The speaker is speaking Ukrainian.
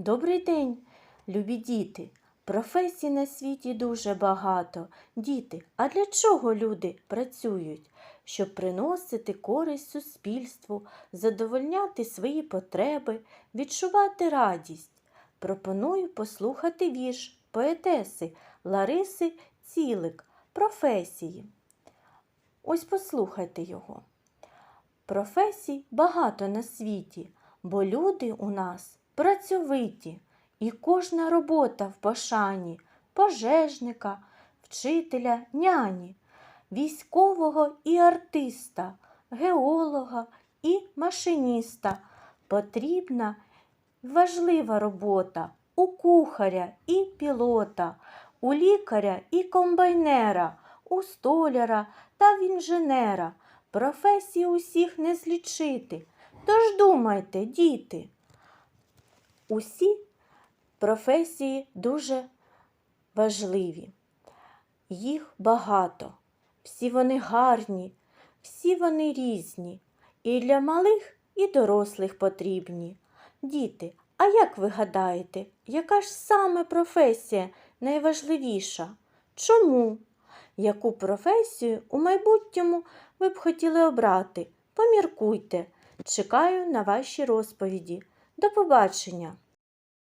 Добрий день, любі діти. Професій на світі дуже багато. Діти, а для чого люди працюють? Щоб приносити користь суспільству, задовольняти свої потреби, відчувати радість. Пропоную послухати вірш поетеси Лариси Цілик Професії. Ось послухайте його. Професій багато на світі, бо люди у нас працьовиті, і кожна робота в пошані пожежника, вчителя, няні, військового і артиста, геолога і машиніста. Потрібна важлива робота у кухаря і пілота, у лікаря і комбайнера, у столяра та в інженера. Професій усіх не злічити. Тож думайте, діти. Усі професії дуже важливі. Їх багато. Всі вони гарні, всі вони різні. І для малих, і дорослих потрібні. Діти, а як ви гадаєте, яка ж саме професія найважливіша? Чому? Яку професію у майбутньому ви б хотіли обрати? Поміркуйте. Чекаю на ваші розповіді. До побачення!